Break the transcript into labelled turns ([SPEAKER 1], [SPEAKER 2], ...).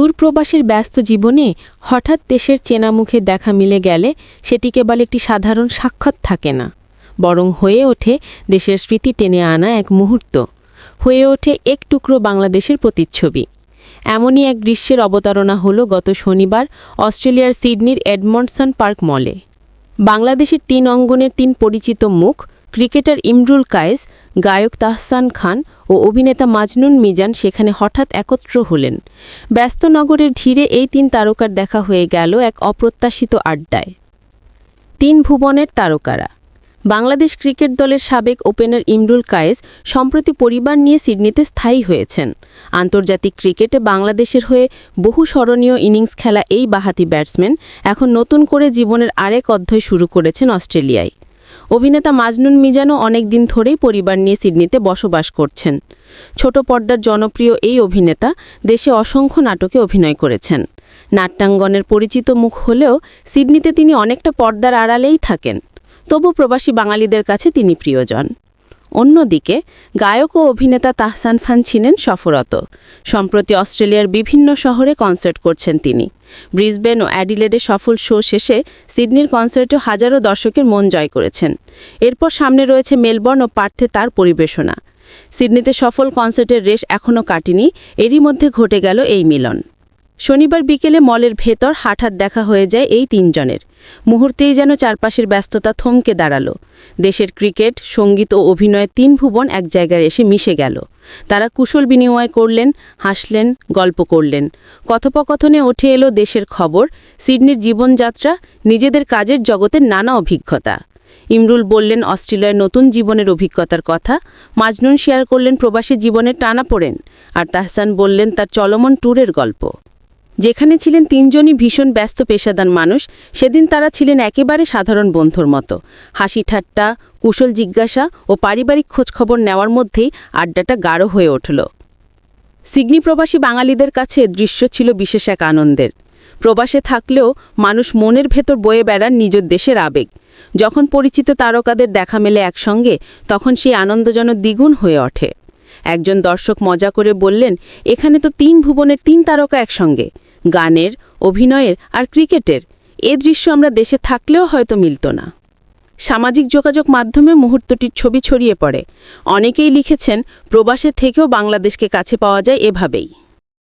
[SPEAKER 1] দূরপ্রবাসের ব্যস্ত জীবনে হঠাৎ দেশের চেনা মুখে দেখা মিলে গেলে সেটি কেবল একটি সাধারণ সাক্ষাৎ থাকে না, বরং হয়ে ওঠে দেশের স্মৃতি টেনে আনা এক মুহূর্ত, হয়ে ওঠে এক টুকরো বাংলাদেশের প্রতিচ্ছবি। এমনই এক গ্রীষ্মের অবতারণা হলো গত শনিবার অস্ট্রেলিয়ার সিডনির এডমন্ডসন পার্ক মলে। বাংলাদেশের তিন অঙ্গনের তিন পরিচিত মুখ ক্রিকেটার ইমরুল কায়েস, গায়ক তাহসান খান ও অভিনেতা মাজনুন মিজান সেখানে হঠাৎ একত্র হলেন। ব্যস্ত নগরের ঢিরে এই তিন তারকার দেখা হয়ে গেল এক অপ্রত্যাশিত আড্ডায়। তিন ভুবনের তারকারা। বাংলাদেশ ক্রিকেট দলের সাবেক ওপেনার ইমরুল কায়েস সম্প্রতি পরিবার নিয়ে সিডনিতে স্থায়ী হয়েছেন। আন্তর্জাতিক ক্রিকেটে বাংলাদেশের হয়ে বহু স্মরণীয় ইনিংস খেলা এই বাহাতি ব্যাটসম্যান এখন নতুন করে জীবনের আরেক অধ্যায় শুরু করেছেন অস্ট্রেলিয়ায়। অভিনেতা মাজনুন মিজানও অনেক দিন ধরেই পরিবার নিয়ে সিডনিতে বসবাস করছেন। ছোট পর্দার জনপ্রিয় এই অভিনেতা দেশে অসংখ্য নাটকে অভিনয় করেছেন। নাট্যাঙ্গনের পরিচিত মুখ হলেও সিডনিতে তিনি অনেকটা পর্দার আড়ালেই থাকেন। তবু প্রবাসী বাঙালিদের কাছে তিনি প্রিয়জন। অন্যদিকে, গায়ক ও অভিনেতা তাহসান খান ছিলেন সফরত সম্প্রতি অস্ট্রেলিয়ার বিভিন্ন শহরে কনসার্ট করছেন তিনি। ব্রিসবেন ও অ্যাডিলেডে সফল শো শেষে সিডনির কনসার্টে হাজারো দর্শকের মন জয় করেছেন। এরপর সামনে রয়েছে মেলবর্ন ও পার্থে তার পরিবেশনা। সিডনিতে সফল কনসার্টের রেশ এখনও কাটেনি, এরই মধ্যে ঘটে গেল এই মিলন। শনিবার বিকেলে মলের ভেতর হাঠাৎ দেখা হয়ে যায় এই তিনজনের। মুহূর্তেই যেন চারপাশের ব্যস্ততা থমকে দাঁড়াল। দেশের ক্রিকেট, সংগীত ও অভিনয় তিন ভুবন এক জায়গায় এসে মিশে গেল। তারা কুশল বিনিময় করলেন, হাসলেন, গল্প করলেন। কথোপকথনে উঠে এলো দেশের খবর, সিডনির জীবনযাত্রা, নিজেদের কাজের জগতের নানা অভিজ্ঞতা। ইমরুল বললেন অস্ট্রেলিয়ার নতুন জীবনের অভিজ্ঞতার কথা। মাজনুন শেয়ার করলেন, প্রবাসী জীবনের টানা পড়েন। আর তাহসান বললেন, তার চলমন ট্যুরের গল্প। যেখানে ছিলেন তিনজনই ভীষণ ব্যস্ত পেশাদার মানুষ, সেদিন তারা ছিলেন একেবারে সাধারণ বন্ধুর মতো। হাসি ঠাট্টা, কুশল জিজ্ঞাসা ও পারিবারিক খোঁজখবর নেওয়ার মধ্যেই আড্ডাটা গাঢ় হয়ে উঠল। সিডনি প্রবাসী বাঙালিদের কাছে দৃশ্য ছিল বিশেষ এক আনন্দের। প্রবাসে থাকলেও মানুষ মনের ভেতর বয়ে বেড়ান নিজের দেশের আবেগ। যখন পরিচিত তারকাদের দেখা মেলে একসঙ্গে, তখন সেই আনন্দ যেন দ্বিগুণ হয়ে ওঠে। একজন দর্শক মজা করে বললেন, এখানে তো তিন ভুবনের তিন তারকা একসঙ্গে। গানের, অভিনয়ের আর ক্রিকেটের। এ দৃশ্য আমরা দেশে থাকলেও হয়তো মিলত না। সামাজিক যোগাযোগ মাধ্যমে মুহূর্তটির ছবি ছড়িয়ে পড়ে। অনেকেই লিখেছেন, প্রবাসে থেকেও বাংলাদেশকে কাছে পাওয়া যায় এভাবেই।